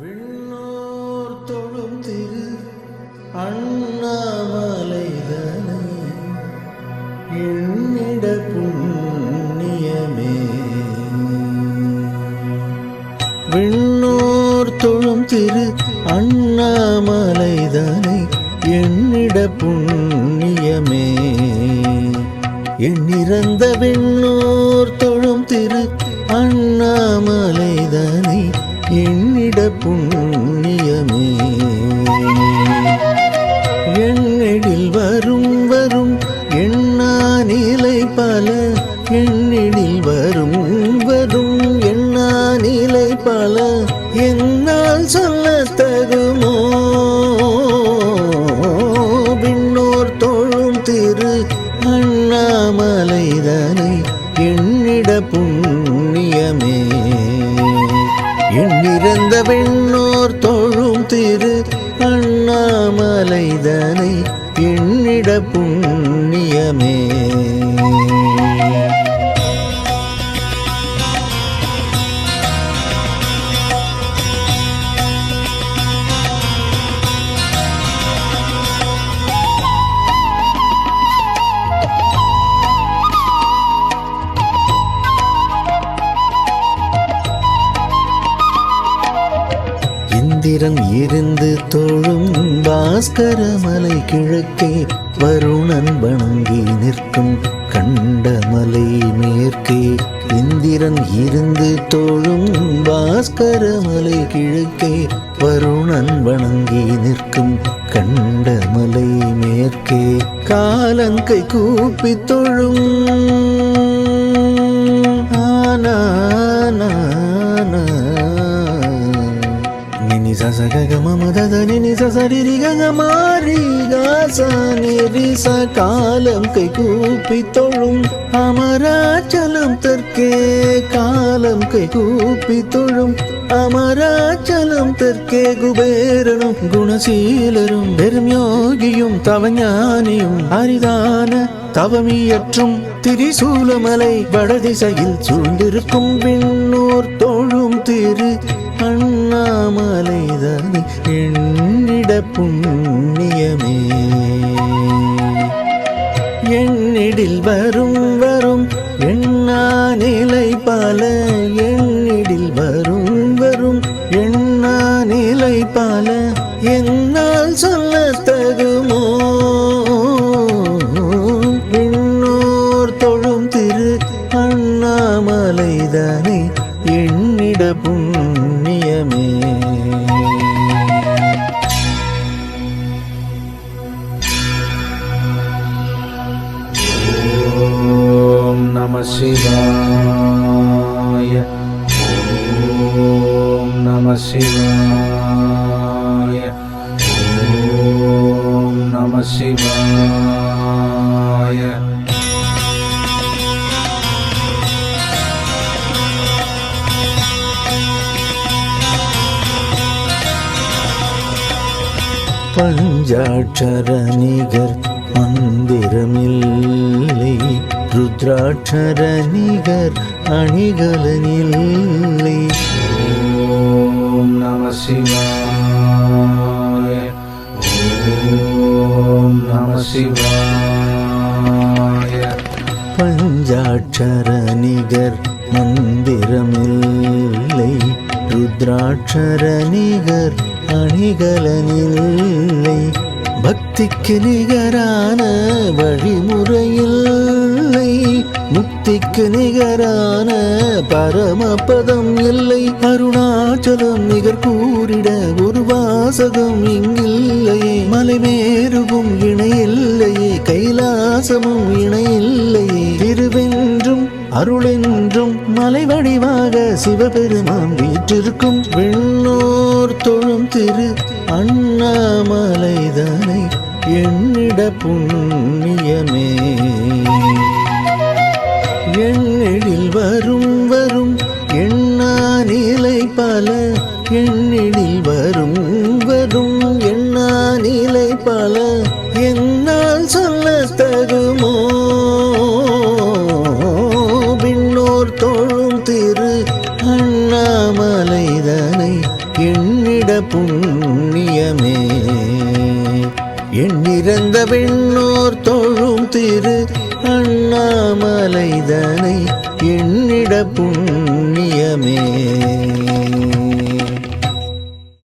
விண்ணோர் தொழும் திரு அண்ணாமலைதனை. எண்ணிட புண்ணியமே. விண்ணோர் தொழும் திரு அண்ணாமலைதனை. எண்ணிட புண்ணியமே. எண்ணிறந்த விண்ணோர் தொழும் திரு அண்ணாமலை. எண்ணிட புண்ணியமே. எண்ணிடில் வரும் வரும் எண்ணா நிலை பல எண்ணிடில் வரும் வரும் எண்ணா நிலை பல. விண்ணோர் தொழும் திரு அண்ணாமலைதனை எண்ணிட புண்ணியமே. இந்திரன் இருந்து தொழும் பாஸ்கரமலை கிழக்கே வருணன் வணங்கி நிற்கும் கண்டமலை மேற்கே. இந்திரன் இருந்து தொழும் பாஸ்கரமலை கிழக்கே வருணன் வணங்கி நிற்கும் கண்டமலை மேற்கே. காலங்கை கூப்பி தொழும். ஆனா நினி சச கக மம தத நினி சச ரிரி காலம் கை கூப்பி தொழும் அமராச்சலம் தெற்கே காலம் கை கூப்பி தொழும் அமராச்சலம் தெற்கே குபேரனும் குணசீலரும் பெரும் யோகியும் தவஞானியும் அரிதான தவமியற்றும் திரிசூலமலை வடதிசையில் சூழ்ந்திருக்கும் விண்ணோர் தோழும் திரு அண்ணாமலைதானே எண்ணிட புண்ணியமே. எண்ணிடில் வரும் வரும் எண்ணா நிலை பல எண்ணிடில் வரும் வரும் எண்ணா நிலை பல என்னால் சொல்ல தகுமோ விண்ணோர் தொழும் திரு அண்ணாமலைதானே எண்ணிட புண்ணியமே. ஓம் நம சிவாய. ஓம் நம சிவாய. പഞ്ചാക്ഷരനികർ മന്ദിരമില്ലേ? രുദ്രാക്ഷരനികർ അണികലനില്ലേ? ഓം നമ ശിവായ. ഓം നമ ശിവായ. പഞ്ചാക്ഷരനികർ മന്ദിരമില്ലേ? രുദ്രാക്ഷരനികർ அணிகலனில்லை. பக்திக்கு நிகரான வழிமுறையில்லை. முக்திக்கு நிகரான பரமபதம் இல்லை. அருணாச்சலம் நிகர் கூறிட ஒரு வாசகம் இங்கில்லையே. மலைமேருவும் இணையில்லையே. கைலாசமும் இணையில்லையே. திருவென்றும் அருளென்றும் மலைவ சிவபெருமான் வீற்றிருக்கும் விண்ணோர் தொழும் திரு அண்ணாமலைதனை எண்ணிட புண்ணியமே. எண்ணிடில் வரும் வரும் எண்ணா நிலை பல எண்ணிடில் வரும் வரும் எண்ணா நிலை பல. என்னால் சொல்ல தகுமோ கிண்ணிட புண்ணியமே. எண்ணிறந்த வெண்ணோர் தொழும் திரு அண்ணாமலைதனை எண்ணிட புண்ணியமே.